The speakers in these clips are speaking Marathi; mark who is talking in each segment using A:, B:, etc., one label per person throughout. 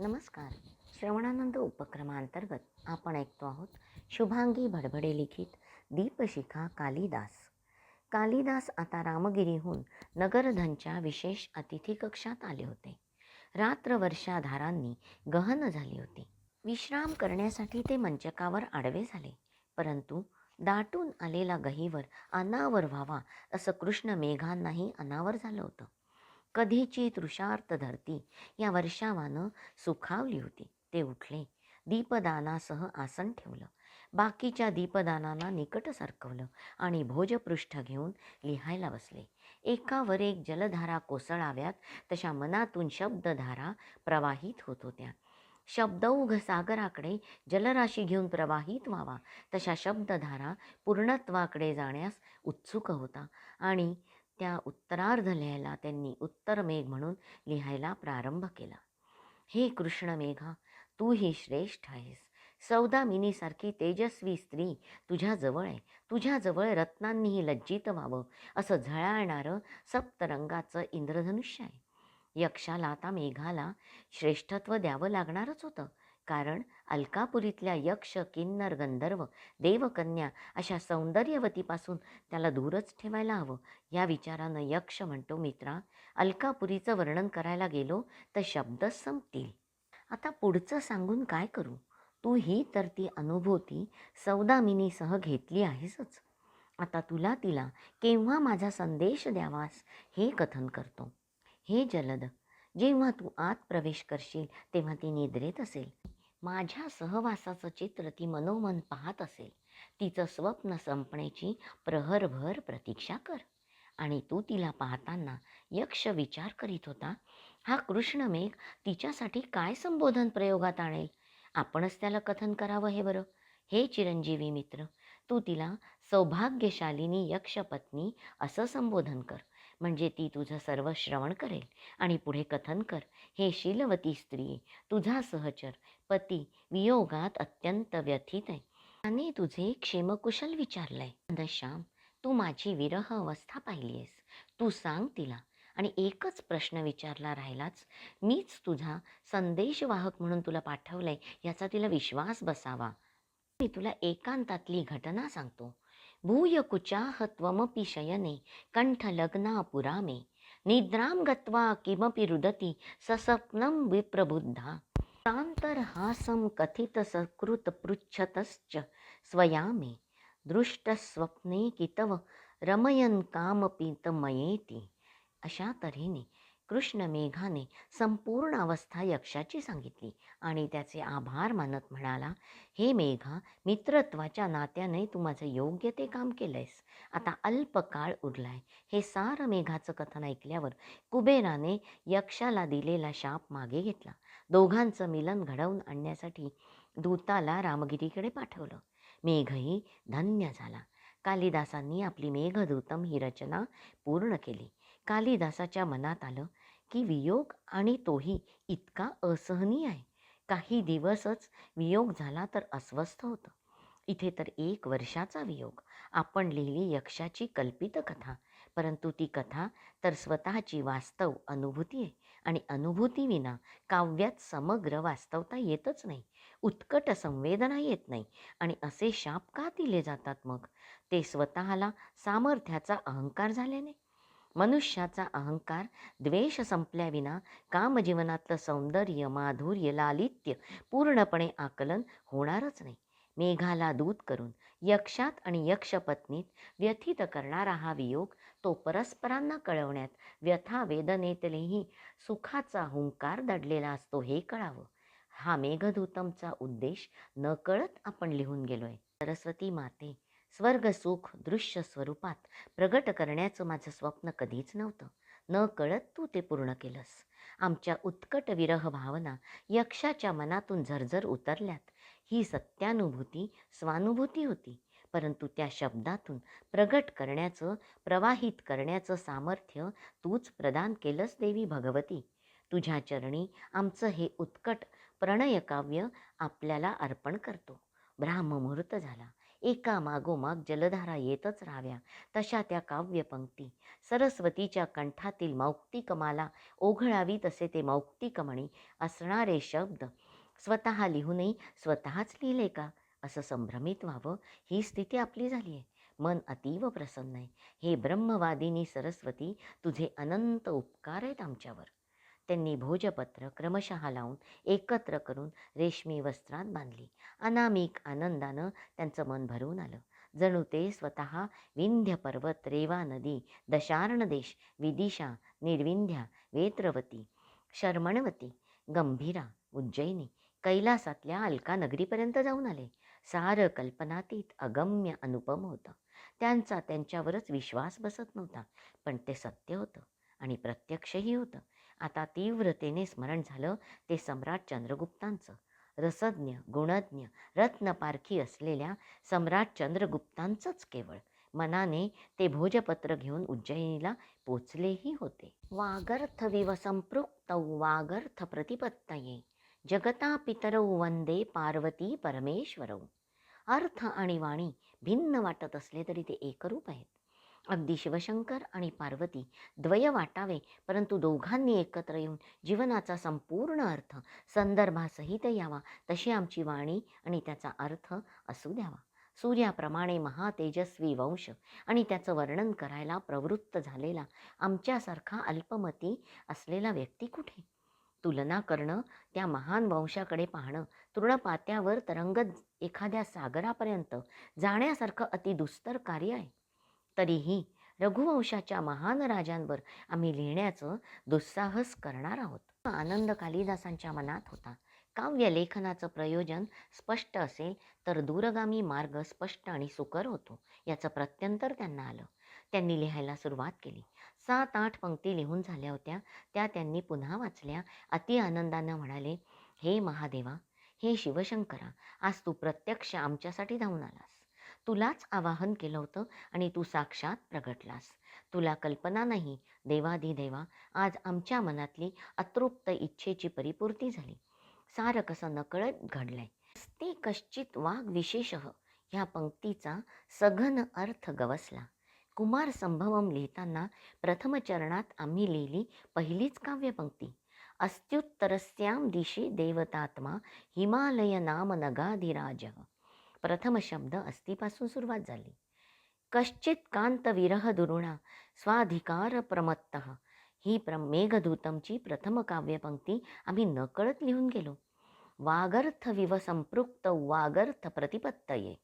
A: नमस्कार. श्रवणानंद उपक्रमांतर्गत आपण ऐकतो आहोत शुभांगी भडभडे लिखित दीपशिखा कालिदास. कालिदास आता रामगिरीहून नगरधनच्या विशेष अतिथी कक्षात आले होते. रात्र वर्षाधारांनी गहन झाली होती. विश्राम करण्यासाठी ते मंचकावर आडवे झाले परंतु दाटून आलेला गहीवर अनावर व्हावा असं कृष्ण मेघांनाही अनावर झालं होतं. कधीची तृषार्थ धरती? या वर्षावानं सुखावली होती. ते उठले. दीपदानासह आसन ठेवलं. बाकीच्या दीपदानांना निकट सरकवलं आणि भोजपृष्ठ घेऊन लिहायला बसले. एकावर एक जलधारा कोसळाव्यात तशा मनातून शब्दधारा प्रवाहित होत होत्या. शब्दौघ सागराकडे जलराशी घेऊन प्रवाहित व्हावा तशा शब्दधारा पूर्णत्वाकडे जाण्यास उत्सुक होता आणि त्या उत्तरार्ध लिहायला त्यांनी उत्तर मेघ म्हणून लिहायला प्रारंभ केला. हे कृष्णमेघा तू ही श्रेष्ठ आहेस. सौदामिनीसारखी तेजस्वी स्त्री तुझ्याजवळ आहे. तुझ्याजवळ रत्नांनीही लज्जित व्हावं. असं झळाळणारं सप्तरंगाचं इंद्रधनुष्य आहे. यक्षाला आता मेघाला श्रेष्ठत्व द्यावं लागणारच होतं. कारण अलकापुरीतल्या यक्ष किन्नर गंधर्व देवकन्या अशा सौंदर्यवतीपासून त्याला दूरच ठेवायला हवं. या विचारानं यक्ष म्हणतो मित्रा अलकापुरीचं वर्णन करायला गेलो तर शब्द संपतील. आता पुढचं सांगून काय करू? तू ही तर ती अनुभूती सौदामिनीसह घेतली आहेसच. आता तुला तिला केव्हा माझा संदेश द्यावास हे कथन करतो. हे जलद. जेव्हा तू आत प्रवेश करशील तेव्हा ती निद्रेत असेल. माझ्या सहवासाचं चित्र ती मनोमन पाहत असेल. तिचं स्वप्न संपण्याची प्रहरभर प्रतीक्षा कर. आणि तू तिला पाहताना यक्ष विचार करीत होता हा कृष्णमेघ तिच्यासाठी काय संबोधन प्रयोगात आणेल? आपणच त्याला कथन करावं हे बरं. हे चिरंजीवी मित्र तू तिला सौभाग्यशालिनी यक्षपत्नी असं संबोधन कर. म्हणजे ती तुझं सर्व श्रवण करेल आणि पुढे कथन कर. हे शीलवती स्त्री तुझा सहचर पती वियोगात अत्यंत व्यथित आहे. त्याने तुझे क्षेमकुशल विचारलंय. घनश्याम तू माझी विरह अवस्था पाहिलीयस तू सांग तिला. आणि एकच प्रश्न विचारला राहिलाच. मीच तुझा संदेशवाहक म्हणून तुला पाठवलंय याचा तिला विश्वास बसावा. मी तुला एकांतातली घटना सांगतो. भूयकुचाह त्वमपि शयने कंठलग्ना मे निद्रां गत्वा किमपि रुदति सस्वप्नं विप्रबुद्धा। तान्तर्हासं कथितसकृतपृच्छतश्च स्वया मे दृष्टस्वप्ने कितव तव कामपि तमयेति अशा तऱ्हेने कृष्ण मेघाने संपूर्ण अवस्था यक्षाची सांगितली आणि त्याचे आभार मानत म्हणाला हे मेघा मित्रत्वाच्या नात्याने तू माझं योग्य ते काम केलंयस. आता अल्प काळ उरलाय. हे सारं मेघाचं कथन ऐकल्यावर कुबेराने यक्षाला दिलेला शाप मागे घेतला. दोघांचं मिलन घडवून आणण्यासाठी दूताला रामगिरीकडे पाठवलं. मेघही धन्य झाला. कालिदासांनी आपली मेघदूतम ही रचना पूर्ण केली. कालिदासाच्या मनात आलं की वियोग आणि तोही इतका असहनीय आहे. काही दिवसच वियोग झाला तर अस्वस्थ होतं. इथे तर एक वर्षाचा वियोग. आपण लिहिली यक्षाची कल्पित कथा. परंतु ती कथा तर स्वतःची वास्तव अनुभूती आहे. आणि अनुभूतीविना काव्यात समग्र वास्तवता येतच नाही. उत्कट संवेदना येत नाही. आणि असे शाप का दिले जातात मग? ते स्वतःला सामर्थ्याचा अहंकार झाल्याने? मनुष्याचा अहंकार द्वेष संपल्याविना कामजीवनातलं सौंदर्य माधुर्य लालित्य पूर्णपणे आकलन होणारच नाही. मेघाला दूत करून यक्षात आणि यक्षपत्नीत व्यथित करणारा हा वियोग तो परस्परांना कळवण्यात व्यथा वेदनेतलेही सुखाचा हुंकार दडलेला असतो हे कळावं. हा मेघदूतमचा उद्देश नकळत आपण लिहून गेलोय. सरस्वती माते स्वर्गसुख दृश्य स्वरूपात प्रगट करण्याचं माझं स्वप्न कधीच नव्हतं. न कळत तू ते पूर्ण केलंस. आमच्या उत्कट विरह भावना यक्षाच्या मनातून झरझर उतरल्यात. ही सत्यानुभूती स्वानुभूती होती परंतु त्या शब्दातून प्रगट करण्याचं प्रवाहित करण्याचं सामर्थ्य तूच प्रदान केलंस देवी भगवती. तुझ्या चरणी आमचं हे उत्कट प्रणयकाव्य आपल्याला अर्पण करतो. ब्राह्ममुहूर्त झाला. एका मागोमाग जलधारा येतच राहाव्या. तशा त्या काव्यपंक्ती सरस्वतीच्या कंठातील मौक्तिकमाला ओघळावी तसे ते मौक्तिकमणी असणारे शब्द. स्वतः लिहूनही स्वतःच लिहिले का? असं संभ्रमित व्हावं. ही स्थिती आपली झाली आहे. मन अतीव प्रसन्न आहे. हे ब्रह्मवादिनी सरस्वती तुझे अनंत उपकार आहेत आमच्यावर. त्यांनी भोजपत्र क्रमशः लावून एकत्र करून रेशमी वस्त्रात बांधली. अनामिक आनंदानं त्यांचं मन भरून आलं. जणू ते स्वतः विंध्य पर्वत रेवा नदी दशार्ण देश विदिशा निर्विंध्या वेत्रवती शर्मणवती गंभीरा उज्जैनी कैलासातल्या अलका नगरीपर्यंत जाऊन आले. सारं कल्पनातीत अगम्य अनुपम होतं. त्यांचा त्यांच्यावरच विश्वास बसत नव्हता पण ते सत्य होतं. आणि प्रत्यक्षही होतं. आता तीव्रतेने स्मरण झालं ते सम्राट चंद्रगुप्तांचं. रसज्ञ गुणज्ञ रत्नपारखी असलेल्या सम्राट चंद्रगुप्तांचंच केवळ. मनाने ते भोजपत्र घेऊन उज्जयिनीला पोचलेही होते. वागर्थविव संपृक्तौ वागर्थ प्रतिपत्तये जगता पितरौ वंदे पार्वती परमेश्वरौ. अर्थ आणि वाणी भिन्न वाटत असले तरी ते एकरूप आहेत. अगदी शिवशंकर आणि पार्वती द्वय वाटावे परंतु दोघांनी एकत्र येऊन जीवनाचा संपूर्ण अर्थ संदर्भासहित यावा तशी आमची वाणी आणि त्याचा अर्थ असू द्यावा. सूर्याप्रमाणे महातेजस्वी वंश आणि त्याचं वर्णन करायला प्रवृत्त झालेला आमच्यासारखा अल्पमती असलेला व्यक्ती कुठे? तुलना करणं त्या महान वंशाकडे पाहणं तृणपात्यावर तरंगत एखाद्या सागरापर्यंत जाण्यासारखं अतिदुस्तर कार्य आहे. तरीही रघुवंशाच्या महान राजांवर आम्ही लिहिण्याचं दुस्साहस करणार आहोत. आनंद कालिदासांच्या मनात होता. काव्य लेखनाचं प्रयोजन स्पष्ट असेल तर दूरगामी मार्ग स्पष्ट आणि सुकर होतो याचं प्रत्यंतर त्यांना आलं. त्यांनी लिहायला सुरुवात केली. सात आठ पंक्ती लिहून झाल्या होत्या. त्या त्यांनी पुन्हा वाचल्या. अति आनंदानं म्हणाले हे महादेवा हे शिवशंकरा आज तू प्रत्यक्ष आमच्यासाठी धावून आलास. तुलाच आवाहन केलं होतं आणि तू साक्षात प्रगटलास. तुला कल्पना नाही. देवाधिदेवा आज आमच्या मनातली अतृप्त इच्छेची परिपूर्ती झाली. सारं कसं नकळत घडलंय. ते कश्चित वाघ विशेष ह्या पंक्तीचा सघन अर्थ गवसला. कुमार संभवम लिहिताना प्रथम चरणात आम्ही लिहिली पहिलीच काव्यपंक्ती अस्त्युत्तरस्यां दिशे देवतात्मा हिमालय नाम नगाधिराज. प्रथम शब्द अस्तीपासून सुरुवात झाली. कश्चित कांत विरह दुरुणा स्वाधिकार प्रमत्त. ही प्र मेघदूतमची प्रथम काव्यपंक्ती आम्ही नकळत लिहून गेलो. वागर्थ विव संपृक्त वागर्थ प्रतिपत्तये.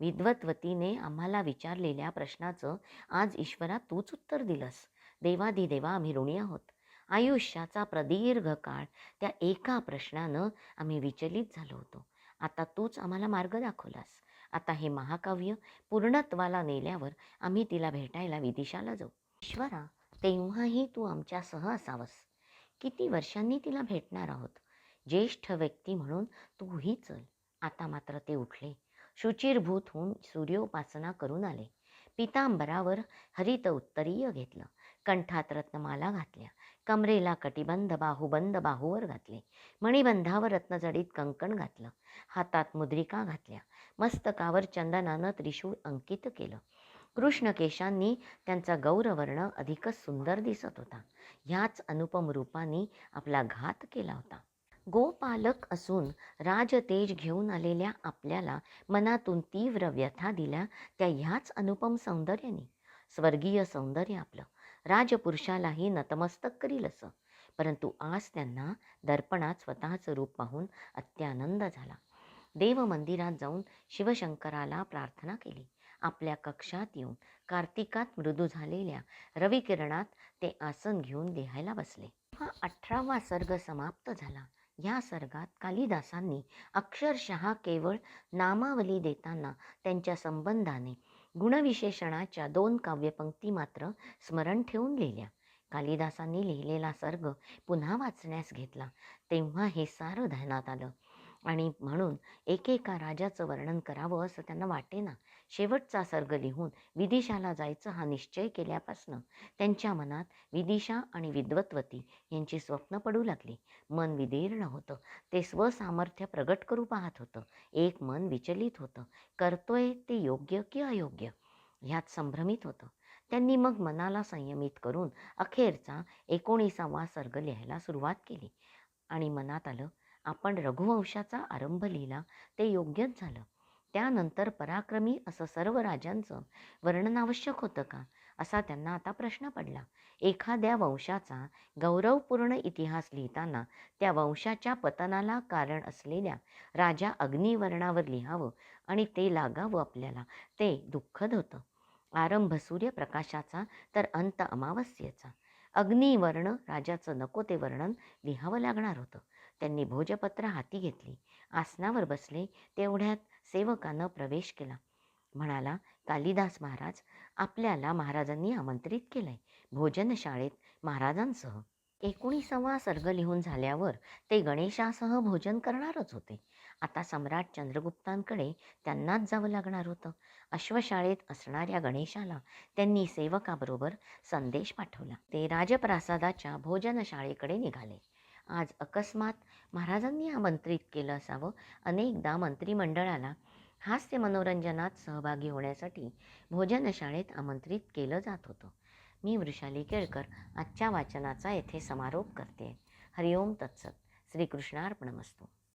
A: विद्वत्वतीने आम्हाला विचारलेल्या प्रश्नाचं आज ईश्वरा तूच उत्तर दिलंस. देवाधिदेवा आम्ही ऋणी आहोत. आयुष्याचा प्रदीर्घ काळ त्या एका प्रश्नानं आम्ही विचलित झालो होतो. आता तूच आम्हाला मार्ग दाखवलास. आता हे महाकाव्य पूर्णत्वाला नेल्यावर आम्ही तिला भेटायला विदिशाला जाऊ. ईश्वरा तेव्हाही तू आमच्यासह असावंस. किती वर्षांनी तिला भेटणार आहोत? ज्येष्ठ व्यक्ती म्हणून तूही चल. आता मात्र ते उठले. शुचिरभूत होऊन सूर्योपासना करून आले. पितांबरावर हरित उत्तरीय घेतलं. कंठात रत्नमाला घातल्या. कमरेला कटिबंध बाहुबंद बाहूवर घातले. मणिबंधावर रत्नजडीत कंकण घातलं. हातात मुद्रिका घातल्या. मस्तकावर चंदनानं त्रिशूळ अंकित केलं. कृष्णकेशांनी त्यांचा गौरवर्ण अधिकच सुंदर दिसत होता. ह्याच अनुपम रूपाने आपला घात केला होता. गोपालक असून राजतेज घेऊन आलेल्या आपल्याला मनातून तीव्र व्यथा दिल्या त्या ह्याच अनुपम सौंदर्याने. स्वर्गीय सौंदर्य आपलं. राजपुरुषालाही नतमस्तक करील असं परंतु आज त्यांना दर्पणात स्वतःचं रूप पाहून अत्यानंद झाला. देव मंदिरात जाऊन शिवशंकराला प्रार्थना केली. आपल्या कक्षात येऊन कार्तिकात मृदू झालेल्या रविकिरणात ते आसन घेऊन लिहायला बसले. हा अठरावा सर्ग समाप्त झाला. या सर्गात कालिदासांनी अक्षरशः केवळ नामावली देताना त्यांच्या संबंधाने गुणविशेषणाच्या दोन काव्यपंक्ती मात्र स्मरण ठेवून लिहिल्या. कालिदासांनी लिहिलेला सर्ग पुन्हा वाचण्यास घेतला. तेव्हा हे सारं ध्यानात आलं. आणि म्हणून एकेका राजाचं वर्णन करावं असं त्यांना वाटेना. शेवटचा सर्ग लिहून विदिशाला जायचं हा निश्चय केल्यापासनं त्यांच्या मनात विदिशा आणि विद्वत्वती यांची स्वप्न पडू लागली. मन विदीर्ण होतं. ते स्वसामर्थ्य प्रगट करू पाहत होतं. एक मन विचलित होतं. करतोय ते योग्य की अयोग्य? ह्यात संभ्रमित होतं. त्यांनी मग मनाला संयमित करून अखेरचा एकोणीसावा सर्ग लिहायला सुरुवात केली. आणि मनात आलं आपण रघुवंशाचा आरंभ लिहिला ते योग्यच झालं. त्यानंतर पराक्रमी असं सर्व राजांचं वर्णन आवश्यक होतं का? असा त्यांना आता प्रश्न पडला. एखाद्या वंशाचा गौरवपूर्ण इतिहास लिहिताना त्या वंशाच्या पतनाला कारण असलेल्या राजा अग्निवर्णावर लिहावं आणि ते लागावं आपल्याला ते दुःखद होतं. आरंभ सूर्यप्रकाशाचा तर अंत अमावस्येचा. अग्निवर्ण राजाचं नको ते वर्णन लिहावं लागणार होतं. त्यांनी भोजपत्र हाती घेतली. आसनावर बसले तेवढ्यात सेवकानं प्रवेश केला. म्हणाला कालिदास महाराज आपल्याला महाराजांनी आमंत्रित केलंय. भोजनशाळेत महाराजांसह. एकोणीसावा सर्ग लिहून झाल्यावर ते गणेशासह भोजन करणारच होते. आता सम्राट चंद्रगुप्तांकडे त्यांनाच जावं लागणार होतं. अश्वशाळेत असणाऱ्या गणेशाला त्यांनी सेवकाबरोबर संदेश पाठवला. ते राजप्रासादाच्या भोजनशाळेकडे निघाले. आज अकस्मात महाराजांनी आमंत्रित केलं असावं. अनेकदा मंत्रिमंडळाला हास्य मनोरंजनात सहभागी होण्यासाठी भोजनशाळेत आमंत्रित केलं जात होतं. मी वृषाली केळकर आजच्या वाचनाचा येथे समारोप करते. हरिओम तत्सत. श्रीकृष्णार्पणमस्तू.